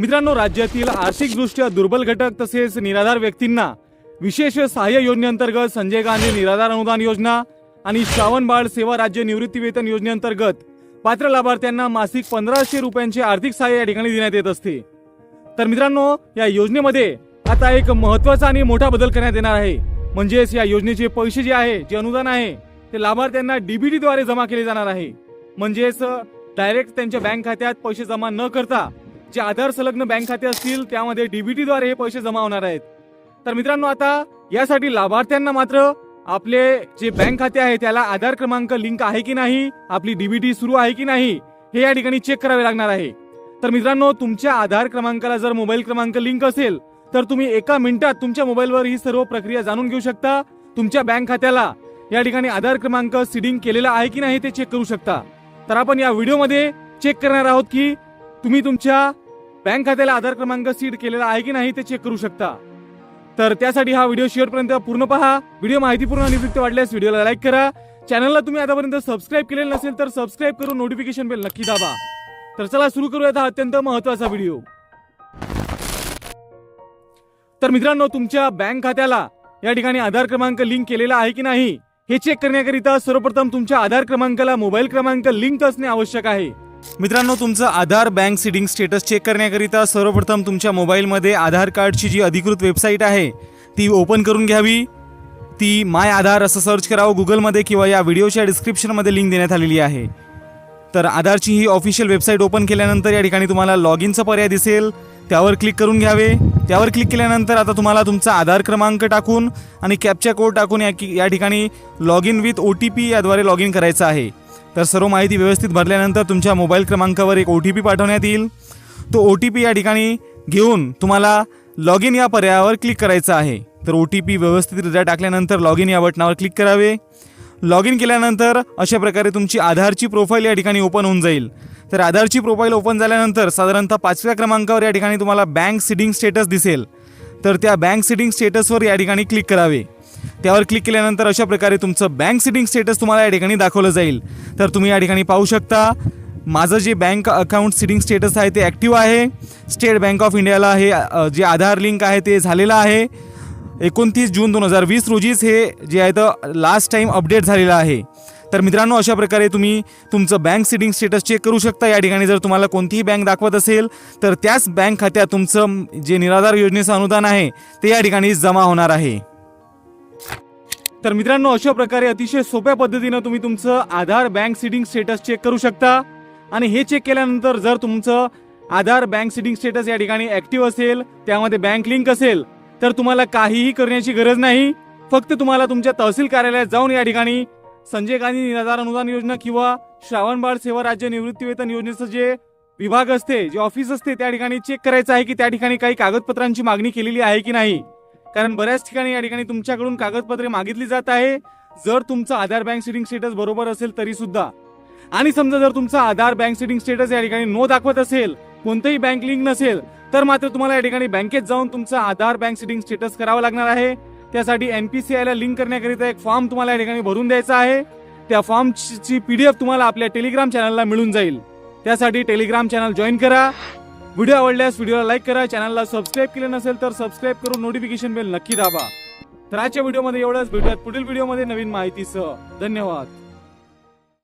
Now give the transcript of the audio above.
मित्रांनो राज्यातील आर्थिकदृष्ट्या दुर्बल घटक तसेच निराधार व्यक्तींना विशेष सहाय्य योजनेअंतर्गत संजय गांधी निराधार अनुदान योजना आणि श्रावण बाळ सेवा राज्य निवृत्ती वेतन योजनेअंतर्गत पात्र लाभार्थ्यांना मासिक पंधराशे रुपयांचे आर्थिक सहाय्य या ठिकाणी देण्यात येत असते. तर मित्रांनो या योजनेमध्ये आता एक महत्त्वाचा आणि मोठा बदल करण्यात येणार आहे. म्हणजेच या योजनेचे पैसे जे आहे जे अनुदान आहे ते लाभार्थ्यांना डीबीटीद्वारे जमा केले जाणार आहे. म्हणजेच डायरेक्ट त्यांच्या बँक खात्यात पैसे जमा न करता जे आधार संलग्न बँक खाते असतील त्यामध्ये डीबीटी द्वारे हे पैसे जमा होणार आहेत. तर मित्रांनो आता यासाठी लाभार्थ्यांना मात्र आपले जे बँक खाते आहे त्याला आधार क्रमांक लिंक आहे की नाही आपली डीबीटी सुरू आहे की नाही हे या ठिकाणी चेक करावे लागणार आहे. तर मित्रांनो तुमच्या आधार क्रमांकाला जर मोबाईल क्रमांक लिंक असेल तर तुम्ही एका मिनिटात तुमच्या मोबाईलवर ही सर्व प्रक्रिया जाणून घेऊ शकता. तुमच्या बँक खात्याला या ठिकाणी आधार क्रमांक सिडिंग केलेला आहे की नाही ते चेक करू शकता. तर आपण या व्हिडिओमध्ये चेक करणार आहोत की तुम्ही तुमच्या बँक खात्याला आधार क्रमांक सीड केलेला आहे की नाही ते चेक करू शकता. तर त्यासाठी हा व्हिडिओ शेअरपर्यंत पूर्ण पहा. व्हिडिओ माहितीपूर्ण आणि उपयुक्त वाटल्यास व्हिडिओला लाईक करा. चॅनलला तुम्ही आतापर्यंत सबस्क्राईब केलेलं नसेल तर सबस्क्राईब करून नोटिफिकेशन बेल नक्की दाबा. तर चला सुरू करूयात हा अत्यंत महत्त्वाचा व्हिडिओ तर मित्रांनो तुमच्या बँक खात्याला या ठिकाणी आधार क्रमांक लिंक केलेला आहे की नाही हे चेक करण्याकरिता सर्वप्रथम तुमच्या आधार क्रमांकाला मोबाईल क्रमांक लिंक असणे आवश्यक आहे. मित्रांनो तुमचं Aadhaar bank seeding status check करण्याकरिता सर्वप्रथम तुमच्या मोबाईलमध्ये आधार कार्डची जी अधिकृत वेबसाईट आहे ती ओपन करून घ्यावी. ती माय आधार असं सर्च करावं गुगलमध्ये किंवा या व्हिडिओच्या डिस्क्रिप्शनमध्ये लिंक देण्यात आलेली आहे. तर आधारची ही ऑफिशियल वेबसाईट ओपन केल्यानंतर या ठिकाणी तुम्हाला लॉग इनचा पर्याय दिसेल. त्यावर क्लिक करून घ्यावे. त्यावर क्लिक केल्यानंतर आता तुम्हाला तुमचा आधार क्रमांक टाकून आणि कॅप्चा कोड टाकून या की या ठिकाणी log in with O T P याद्वारे लॉग इन करायचं आहे. तर सर्व माहिती व्यवस्थित भरल्यानंतर तुमच्या मोबाईल क्रमांकावर एक ओ टी पी पाठवण्यात येईल. तो ओ टी पी या ठिकाणी घेऊन तुम्हाला लॉग इन या पर्यायावर क्लिक करायचं आहे. तर ओ टी पी व्यवस्थितरित्या टाकल्यानंतर लॉग इन या बटनावर क्लिक करावे. लॉग इन केल्यानंतर अशा प्रकारे तुमची आधारची प्रोफाईल या ठिकाणी ओपन होऊन जाईल. तर आधारची प्रोफाईल ओपन झाल्यानंतर साधारणतः पाचव्या क्रमांकावर या ठिकाणी तुम्हाला बँक सिडिंग स्टेटस दिसेल. तर त्या बँक सिडिंग स्टेटसवर या ठिकाणी क्लिक करावे. त्यावर क्लिक केल्यानंतर अशा प्रकारे तुमचं बँक सिटिंग स्टेटस तुम्हाला या ठिकाणी दाखवलं जाईल. तर तुम्ही या ठिकाणी पाहू शकता माझं जे बँक अकाउंट सिटिंग स्टेटस आहे ते ॲक्टिव्ह आहे. स्टेट बँक ऑफ इंडियाला हे जे आधार लिंक आहे ते झालेलं आहे. एकोणतीस जून दोन हजार वीस रोजीच हे जे आहे तर लास्ट टाईम अपडेट झालेलं आहे. तर मित्रांनो अशा प्रकारे तुम्ही तुमचं बँक सिटिंग स्टेटस चेक करू शकता. या ठिकाणी जर तुम्हाला कोणतीही बँक दाखवत असेल तर त्याच बँक खात्यात तुमचं जे निराधार योजनेचं अनुदान आहे ते या ठिकाणी जमा होणार आहे. तर मित्रांनो अशा प्रकारे अतिशय सोप्या पद्धतीनं तुम्ही तुमचं Aadhaar bank seeding status check करू शकता. आणि हे चेक केल्यानंतर जर तुमचं आधार बँक सिडिंग स्टेटस या ठिकाणी ऍक्टिव्ह असेल त्यामध्ये बँक लिंक असेल तर तुम्हाला काहीही करण्याची गरज नाही. फक्त तुम्हाला तुमच्या तहसील कार्यालयात जाऊन या ठिकाणी संजय गांधी निराधार अनुदान योजना किंवा श्रावणबाळ सेवा राज्य निवृत्ती वेतन योजनेचं जे विभाग असते जे ऑफिस असते त्या ठिकाणी चेक करायचं आहे की त्या ठिकाणी काही कागदपत्रांची मागणी केलेली आहे की नाही. कारण बऱ्याच ठिकाणी या ठिकाणी तुमच्याकडून कागदपत्रे मागितली जात आहे. जर तुमचं आधार बँक सिटिंग स्टेटस बरोबर असेल तरी सुद्धा. आणि समजा जर तुमचा आधार बँक सिटिंग स्टेटस या ठिकाणी नो दाखवत असेल कोणतंही बँक लिंक नसेल तर मात्र तुम्हाला या ठिकाणी बँकेत जाऊन तुमचं आधार बँक सिटिंग स्टेटस करावं लागणार आहे. त्यासाठी एनपीसीआयला लिंक करण्याकरिता एक फॉर्म तुम्हाला या ठिकाणी भरून द्यायचा आहे. त्या फॉर्मची पीडीएफ तुम्हाला आपल्या टेलिग्राम चॅनलला मिळून जाईल. त्यासाठी टेलिग्राम चॅनल जॉईन करा. व्हिडिओ आवडल्यास व्हिडिओला लाईक करा चॅनलला सबस्क्राईब केलं नसेल तर सबस्क्राईब करून नोटिफिकेशन बेल नक्की दाबा. तर आजच्या व्हिडिओमध्ये एवढंच. भेटूयात पुढील व्हिडिओमध्ये नवीन माहितीसह. धन्यवाद.